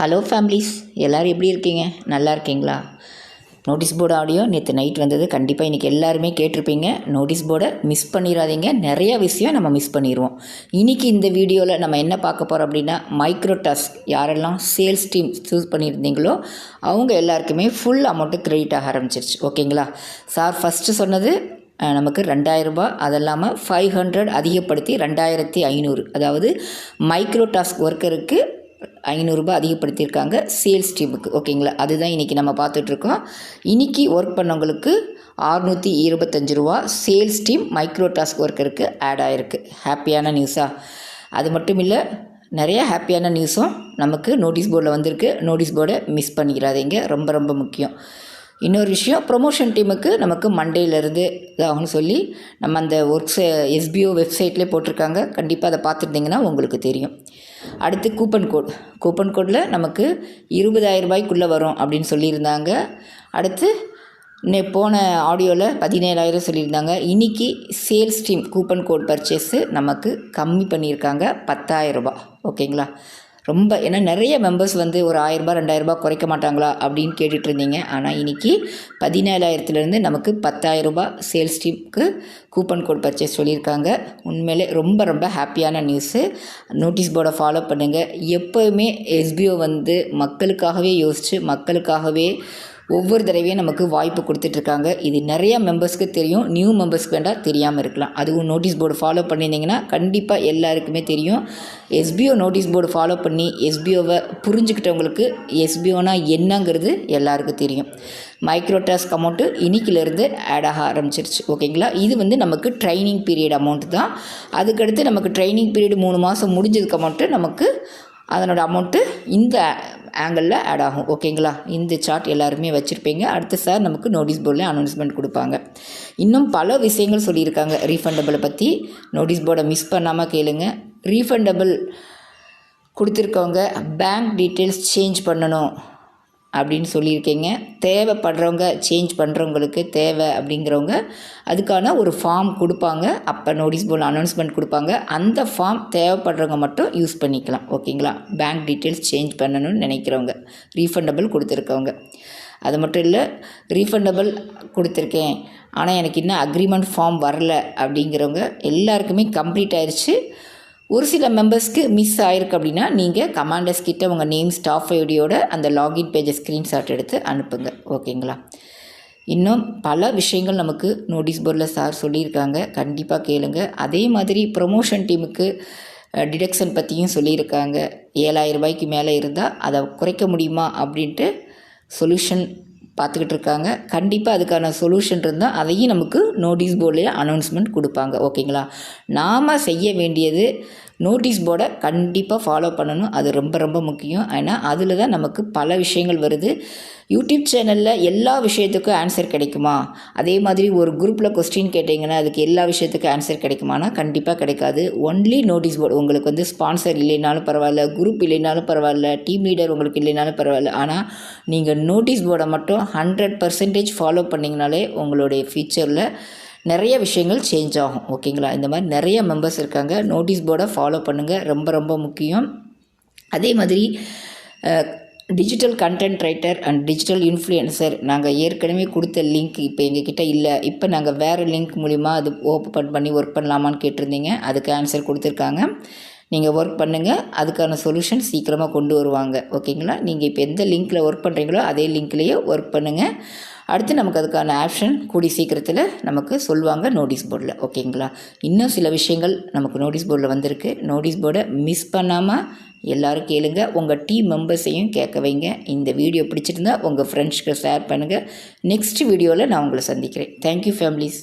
Hello families எல்லோரும் எப்படி இருக்கீங்க? நல்லா இருக்கீங்களா? நோட்டீஸ் போர்டு ஆடியோ நேற்று நைட் வந்தது. கண்டிப்பாக இன்றைக்கி எல்லாருமே கேட்டிருப்பீங்க. நோட்டீஸ் போர்டை மிஸ் பண்ணிடாதீங்க நிறையா விஷயம் நம்ம மிஸ் பண்ணிடுவோம் இன்றைக்கி இந்த வீடியோவில் நம்ம என்ன பார்க்க போகிறோம் அப்படின்னா மைக்ரோ டாஸ்க் யாரெல்லாம் சேல்ஸ் டீம் சூஸ் பண்ணியிருந்தீங்களோ அவங்க எல்லாருக்குமே ஃபுல் அமௌண்ட்டு கிரெடிட் ஆக ஆரம்பிச்சிருச்சு. ஓகேங்களா? சார் ஃபஸ்ட்டு சொன்னது நமக்கு ரெண்டாயிரரூபா அது இல்லாமல் ஃபைவ் ஹண்ட்ரட் அதிகப்படுத்தி ரெண்டாயிரத்தி ஐநூறு. அதாவது மைக்ரோ டாஸ்க் ஒர்க்கருக்கு ஐநூறுரூபா அதிகப்படுத்தியிருக்காங்க சேல்ஸ் டீமுக்கு. ஓகேங்களா? அதுதான் இன்றைக்கி நம்ம பார்த்துட்ருக்கோம். இன்றைக்கி ஒர்க் பண்ணவங்களுக்கு அறுநூற்றி இருபத்தஞ்சு ரூபா சேல்ஸ் டீம் மைக்ரோ டாஸ்க் ஒர்க்கருக்கு ஆட் ஆகிருக்கு ஹாப்பியான நியூஸா. அது மட்டும் இல்லை நிறைய ஹாப்பியான நியூஸும் நமக்கு நோட்டீஸ் போர்டில் வந்திருக்கு. நோட்டீஸ் போர்டை மிஸ் பண்ணிக்கிறாதீங்க. ரொம்ப ரொம்ப முக்கியம். இன்னொரு விஷயம் ப்ரொமோஷன் டீமுக்கு நமக்கு மண்டேலேருந்து இதாகும்னு சொல்லி நம்ம அந்த ஒர்க்ஸை எஸ்பிஓ வெப்சைட்லேயே போட்டிருக்காங்க. கண்டிப்பாக அதை பார்த்துருந்தீங்கன்னா உங்களுக்கு தெரியும். அடுத்து கூப்பன் கோட் கூப்பன் கோடில் நமக்கு இருபதாயிரம் ரூபாய்க்குள்ளே வரும் அப்படின்னு சொல்லியிருந்தாங்க. அடுத்து நே போன ஆடியோவில் பதினேழாயிரம் சொல்லியிருந்தாங்க. இன்றைக்கி sales team coupon code purchase நமக்கு கம்மி பண்ணியிருக்காங்க. பத்தாயிரம் ரூபாய். ஓகேங்களா? ரொம்ப ஏன்னா நிறைய மெம்பர்ஸ் வந்து ஒரு ஆயிரரூபா ரெண்டாயிரரூபா குறைக்க மாட்டாங்களா அப்படின்னு கேட்டுட்டு இருந்தீங்க ஆனால் இன்றைக்கி பதினேழாயிரத்துலேருந்து நமக்கு பத்தாயிரரூபா சேல்ஸ் டீமுக்கு கூப்பன் கோட் பர்ச்சேஸ் சொல்லியிருக்காங்க. உண்மையிலே ரொம்ப ரொம்ப ஹாப்பியான நியூஸு நோட்டீஸ் போர்டை ஃபாலோ பண்ணுங்கள் எப்போவுமே எஸ்பிஓ வந்து மக்களுக்காகவே யோசித்து மக்களுக்காகவே ஒவ்வொரு தடவையும் நமக்கு வாய்ப்பு கொடுத்துட்ருக்காங்க. இது நிறைய மெம்பர்ஸ்க்கு தெரியும். நியூ மெம்பர்ஸ்க்கு வேண்டாம் தெரியாமல் இருக்கலாம். அதுவும் நோட்டீஸ் போர்டு ஃபாலோ பண்ணியிருந்தீங்கன்னா கண்டிப்பாக எல்லாருக்குமே தெரியும். எஸ்பிஓ நோட்டீஸ் போர்டு ஃபாலோ பண்ணி எஸ்பிஓவை புரிஞ்சுக்கிட்டவங்களுக்கு எஸ்பிஓனா என்னங்கிறது எல்லாருக்கும் தெரியும். மைக்ரோ டாஸ்க் அமௌண்ட்டு இன்றைக்கிலேருந்து ஆட் ஆக ஆரம்பிச்சிருச்சு. ஓகேங்களா? இது வந்து நமக்கு ட்ரைனிங் பீரியட் அமௌண்ட் தான். அதுக்கடுத்து நமக்கு ட்ரைனிங் பீரியட் மூணு மாதம் முடிஞ்சதுக்கு அமௌண்ட்டு நமக்கு அதனோட அமௌண்ட்டு இந்த ஆங்கிளில் ஆட் ஆகும். ஓகேங்களா இந்த சார்ட் எல்லாருமே வச்சுருப்பீங்க. அடுத்து சார் நமக்கு நோட்டீஸ் போர்டில் அனௌன்ஸ்மெண்ட் கொடுப்பாங்க. இன்னும் பல விஷயங்கள் சொல்லியிருக்காங்க. ரீஃபண்டபிளை பற்றி நோட்டீஸ் போர்டை மிஸ் பண்ணாமல் கேளுங்க. ரீஃபண்டபிள் கொடுத்துருக்கவங்க பேங்க் டீட்டெயில்ஸ் சேஞ்ச் பண்ணணும். அப்படின்னு சொல்லியிருக்கீங்க. தேவைப்படுறவங்க சேஞ்ச் பண்ணுறவங்களுக்கு தேவை அப்படிங்கிறவங்க அதுக்கான ஒரு ஃபார்ம் கொடுப்பாங்க. அப்போ நோட்டீஸ் போர்டில் அனௌன்ஸ்மெண்ட் கொடுப்பாங்க. அந்த ஃபார்ம் தேவைப்படுறவங்க மட்டும் யூஸ் பண்ணிக்கலாம். ஓகேங்களா பேங்க் டீட்டெயில்ஸ் சேஞ்ச் பண்ணணும்னு நினைக்கிறவங்க. ரீஃபண்டபிள் கொடுத்துருக்கவங்க. அது மட்டும் இல்லை ரீஃபண்டபிள் கொடுத்துருக்கேன். ஆனால் எனக்கு இன்னும் அக்ரிமெண்ட் ஃபார்ம் வரல அப்படிங்கிறவங்க எல்லாருக்குமே கம்ப்ளீட் ஆயிடுச்சு ஒரு சில மெம்பர்ஸ்க்கு மிஸ் ஆயிருக்கு அப்படின்னா நீங்கள் கமாண்டர்ஸ் கிட்ட உங்கள் நேம் ஸ்டாஃப் ஐடியோட அந்த லாகின் பேஜை ஸ்க்ரீன்ஷாட் எடுத்து அனுப்புங்க. ஓகேங்களா இன்னும் பல விஷயங்கள் நமக்கு நோட்டீஸ் போர்டில் சார் சொல்லியிருக்காங்க. கண்டிப்பாக கேளுங்க. அதே மாதிரி ப்ரொமோஷன் டீமுக்கு டிடக்ஷன் பற்றியும் சொல்லியிருக்காங்க. ஏழாயிரம் ரூபாய்க்கு மேலே இருந்தால் அதை குறைக்க முடியுமா அப்படின்ட்டு சொல்யூஷன் பார்த்துக்கிட்டு இருக்காங்க கண்டிப்பாக அதுக்கான சொல்யூஷன் இருந்தால் அதையும் நமக்கு நோட்டீஸ் போர்டில் அனௌன்ஸ்மெண்ட் கொடுப்பாங்க. ஓகேங்களா நாம் செய்ய வேண்டியது நோட்டீஸ் போர்டை கண்டிப்பாக ஃபாலோ பண்ணணும். அது ரொம்ப ரொம்ப முக்கியம். ஏன்னா அதில் தான் நமக்கு பல விஷயங்கள் வருது. யூடியூப் சேனலில் எல்லா விஷயத்துக்கும் ஆன்சர் கிடைக்குமா? அதே மாதிரி ஒரு குரூப்பில் கொஸ்டின் கேட்டிங்கன்னா அதுக்கு எல்லா விஷயத்துக்கும் ஆன்சர் கிடைக்குமானா கண்டிப்பாக கிடைக்காது. ஒன்லி நோட்டீஸ் போர்டு உங்களுக்கு வந்து ஸ்பான்சர் இல்லைனாலும் பரவாயில்ல குரூப் இல்லைனாலும் பரவாயில்ல டீம் லீடர் உங்களுக்கு இல்லைனாலும் பரவாயில்ல. ஆனால் நீங்கள் நோட்டீஸ் போர்டை மட்டும் ஹண்ட்ரட் பர்சன்டேஜ் ஃபாலோ பண்ணிங்கனாலே உங்களுடைய ஃபியூச்சரில் நிறைய விஷயங்கள் சேஞ்ச் ஆகும் ஓகேங்களா இந்த மாதிரி நிறைய மெம்பர்ஸ் இருக்காங்க. நோட்டீஸ் போர்டை ஃபாலோ பண்ணுங்கள் ரொம்ப ரொம்ப முக்கியம். அதே மாதிரி digital content writer and digital influencer நாங்கள் ஏற்கனவே கொடுத்த லிங்க் இப்போ எங்ககிட்ட இல்லை. இப்போ நாங்கள் வேறு லிங்க் மூலிமா அது ஓப்பன் பண்ணி ஒர்க் பண்ணலாமான்னு கேட்டிருந்தீங்க. அதுக்கு ஆன்சர் கொடுத்துருக்காங்க. நீங்கள் ஒர்க் பண்ணுங்கள் அதுக்கான சொல்யூஷன் சீக்கிரமாக கொண்டு வருவாங்க. ஓகேங்களா நீங்கள் இப்போ எந்த லிங்க்கில் ஒர்க் பண்ணுறீங்களோ அதே லிங்க்லேயே ஒர்க் பண்ணுங்கள் அடுத்து நமக்கு அதுக்கான ஆப்ஷன் கூடி சீக்கிரத்தில் நமக்கு சொல்லுவாங்க நோட்டீஸ் போர்டில் ஓகேங்களா இன்னும் சில விஷயங்கள் நமக்கு நோட்டீஸ் போர்டில் வந்திருக்கு. நோட்டீஸ் போர்டை மிஸ் பண்ணாமல் எல்லோரும் கேளுங்க. உங்கள் டீம் மெம்பர்ஸையும் கேட்க வைங்க. இந்த வீடியோ பிடிச்சிருந்தா உங்கள் ஃப்ரெண்ட்ஸ்க்கு ஷேர் பண்ணுங்கள் நெக்ஸ்ட் வீடியோவில் நான் உங்களை சந்திக்கிறேன். Thank you families